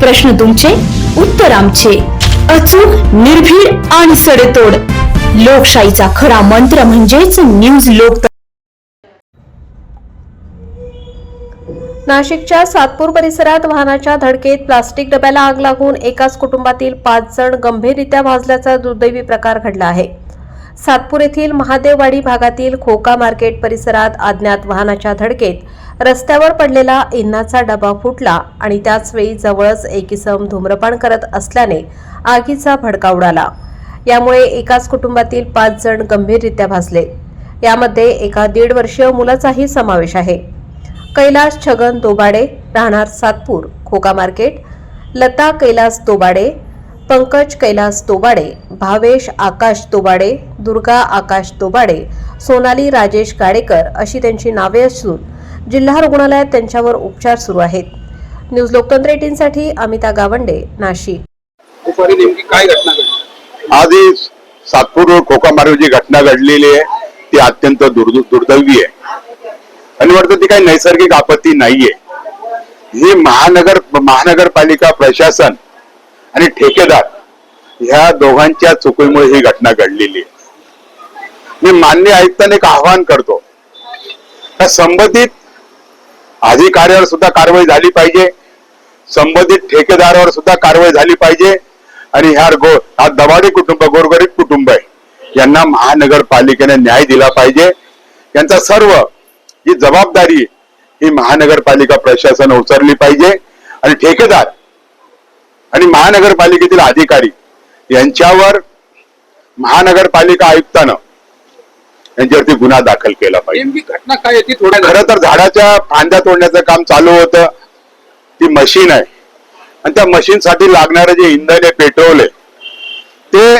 प्रश्न तुमचे उत्तर आमचे. अचूक निर्भीड आणि सडेतोड. लोकशाहीचा खरा मंत्र म्हणजेच न्यूज लोक नाशिकच्या सातपूर परिसरात वाहनाच्या धडकेत प्लास्टिक डब्याला आग लागून एकाच कुटुंबातील पाच जण गंभीररित्या भाजल्याचा दुर्दैवी प्रकार घडला आहे. सातपूर येथील महादेववाडी भागातील खोका मार्केट परिसरात अज्ञात वाहनाच्या धडकेत रस्त्यावर पडलेला इंधनाचा डबा फुटला आणि त्याचवेळी जवळच एक इसम धूम्रपान करत असल्याने आगीचा भडका उडाला. यामुळे एकाच कुटुंबातील पाच जण गंभीररित्या भासले यामध्ये एका दीड वर्षीय मुलाचाही समावेश आहे. कैलास छगन दोबाडे राहणार सातपूर खोका मार्केट लता कैलास दोबाडे पंकज कैलास दोबाडे भावेश आकाश दोबाडे दुर्गा आकाश दोबाडे सोनाली राजेश गाडेकर अशी त्यांची नावे असून जिल्हा रुग्णालयात त्यांच्यावर उपचार सुरू आहेत. न्यूज लोकतंत्र एटीनसाठी अमिता गावंडे नाशिक. दुपारी नेमकी काय घटना घडली? आज ही सातपूर खोकामारी जी घटना घडलेली आहे ती अत्यंत दुर्द दुर्दैवी आहे. आणि वाटतं ती काही नैसर्गिक आपत्ती नाहीये. ही महानगर महानगरपालिका प्रशासन आणि ठेकेदार ह्या दोघांच्या चुकीमुळे ही घटना घडलेली आहे. मी मान्य आयुक्तांना एक आवाहन करतो. संबंधित अधिकाऱ्यावर सुद्धा कारवाई झाली पाहिजे. संबंधित ठेकेदारावर सुद्धा कारवाई झाली पाहिजे. आणि ह्या गो हा दबाडी कुटुंब गोरगरीब कुटुंब आहे. यांना महानगरपालिकेने न्याय दिला पाहिजे. यांचा सर्व ही जबाबदारी ही महानगरपालिका प्रशासन उचलली पाहिजे. आणि ठेकेदार आणि महानगरपालिकेतील अधिकारी यांच्यावर महानगरपालिका आयुक्तानं यांच्यावरती गुन्हा दाखल केला पाहिजे. घटना काय थोड्या खरं तर झाडाच्या फांद्या तोडण्याचं काम चालू होतं. ती मशीन आहे. आणि त्या मशीन साठी लागणारं जे इंधन आहे पेट्रोल आहे ते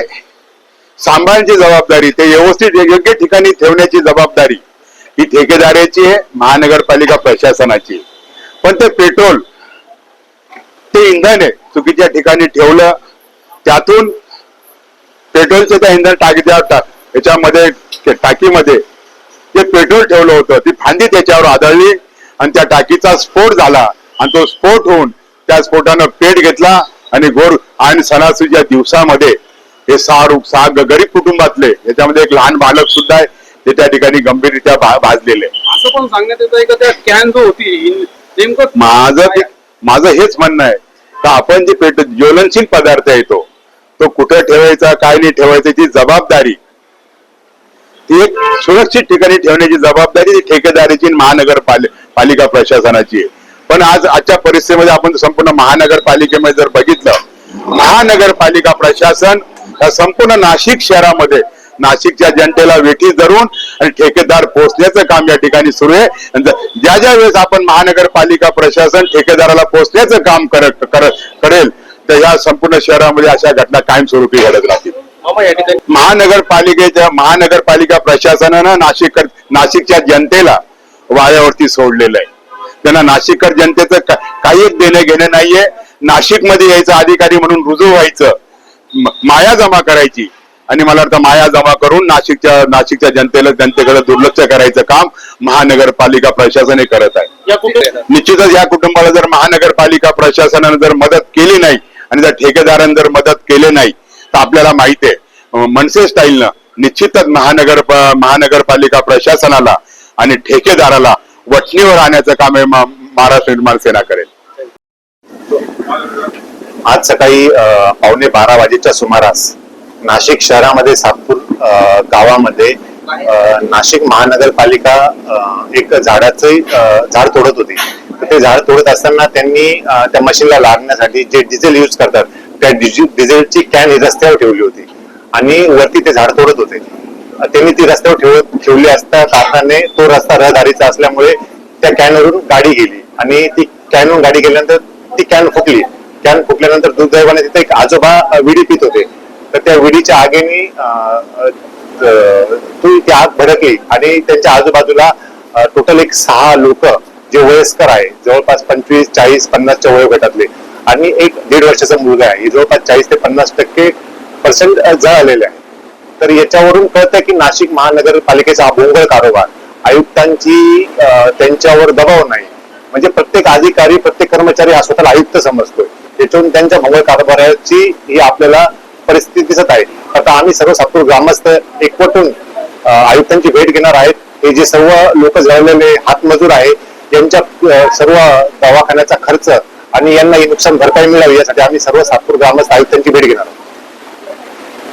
सांभाळण्याची जबाबदारी ते व्यवस्थित योग्य ठिकाणी ठेवण्याची जबाबदारी ही ठेकेदाराची आहे महानगरपालिका प्रशासनाची. पण ते पेट्रोल ते इंधन आहे चुकीच्या ठिकाणी ठेवलं त्यातून पेट्रोलचं त्या इंधन टाकी त्या टा- याच्यामध्ये ते टाकीमध्ये जे पेट्रोल ठेवलं होतं ती फांदी त्याच्यावर आदळली आणि त्या टाकीचा स्फोट झाला आणि तो स्फोट होऊन त्या स्फोटानं पेट घेतला आणि घोर आणि सणासुदीच्या दिवसामध्ये हे सहा रु- सहा गरीब कुटुंबातले याच्यामध्ये एक लहान बालक सुद्धा आहे ते त्या ठिकाणी गंभीररित्या भाजलेले. असं पण सांगण्यात येत आहे का त्या कॅन जो होती नेमकं माझं ते- माझं हेच म्हणणं आहे का आपण जे पेट ज्वलनशील पदार्थ येतो तो कुठं ठेवायचा काय नाही ठेवायचा ती जबाबदारी. ती एक सुरक्षित ठिकाणी ठेवण्याची जबाबदारी ती ठेकेदारीची आणि पालिका प्रशासनाची आहे. पण आज आजच्या परिस्थितीमध्ये आपण संपूर्ण महानगरपालिकेमध्ये जर बघितलं महानगरपालिका प्रशासन या संपूर्ण नाशिक शहरामध्ये नाशिकच्या जनतेला वेठी धरून आणि ठेकेदार पोचण्याचं काम या ठिकाणी सुरू आहे. ज्या ज्या वेळेस आपण महानगरपालिका प्रशासन ठेकेदाराला पोचण्याचं काम करत करत तर या संपूर्ण शहरामध्ये अशा घटना कायमस्वरूपी घडत राहतील. महानगरपालिकेच्या महानगरपालिका प्रशासनानं नाशिक नाशिकच्या जनतेला वाऱ्यावरती सोडलेलं आहे. त्यांना नाशिककर जनतेचं का- काही एक देणं घेणं नाहीये. नाशिकमध्ये यायचं अधिकारी म्हणून रुजू व्हायचं माया जमा करायची. आणि मला वाटतं माया जमा करून नाशिकच्या नाशिकच्या जनतेला जनतेकडे दुर्लक्ष करायचं काम महानगरपालिका प्रशासन हे करत आहे. निश्चितच या कुटुंबाला जर महानगरपालिका प्रशासनानं जर मदत केली नाही आणि जर ठेकेदारांनी जर मदत केली नाही तर आपल्याला माहिती आहे मनसे स्टाईलनं निश्चितच महानगर महानगरपालिका प्रशासनाला आणि ठेकेदाराला वटणीवर आणण्याचं काम हे महाराष्ट्र निर्माण सेना करेल. आज सकाळी पावणे बारा वाजेच्या सुमारास नाशिक शहरामध्ये सातपूर गावामध्ये नाशिक महानगरपालिका एक झाडाचे झाड तोडत होती. ते झाड तोडत असताना त्यांनी त्या मशीनला लागण्यासाठी जे डिझेल यूज करतात त्या डिझेलची कॅन ही रस्त्यावर ठेवली होती. आणि वरती ते झाड तोडत होते. त्यांनी ती रस्त्यावर ठेव ठेवली असता कारणाने तो रस्ता रहदारीचा असल्यामुळे त्या कॅनवरून गाडी गेली. आणि ती कॅनवरून गाडी गेल्यानंतर ती कॅन फुटली कॅन फुटल्यानंतर दुर्दैवाने तिथे एक आजोबा विडी पित होते. तर त्या विडीच्या आगेनी ती आग भडकली. आणि त्यांच्या आजूबाजूला टोटल एक सहा लोक जे वयस्कर आहे जवळपास पंचवीस चाळीस पन्नासच्या वयोगटातले आणि एक दीड वर्षाचा मुलगा आहे जवळपास चाळीस ते पन्नास टक्के पर्सेंट जळालेले आहे. तर याच्यावरून कळतं की नाशिक महानगरपालिकेचा अभोंगळ कारोबार आयुक्तांची त्यांच्यावर दबाव नाही. म्हणजे प्रत्येक अधिकारी प्रत्येक कर्मचारी हा स्वतःला आयुक्त समजतोय. त्याच्यावरून त्यांच्या भोंगळ कारभाराची ही आपल्याला परिस्थिती दिसत आहे. आता आम्ही सर्व सातपूर ग्रामस्थ एकवटून आयुक्तांची भेट घेणार आहेत. हे जे सर्व लोक जळलेले हातमजूर आहे यांच्या सर्व दवाखान्याचा खर्च आणि यांना ही नुकसान भरपाई मिळावी यासाठी आम्ही सर्व सातपूर ग्रामस्थ आयुक्तांची भेट घेणार आहोत.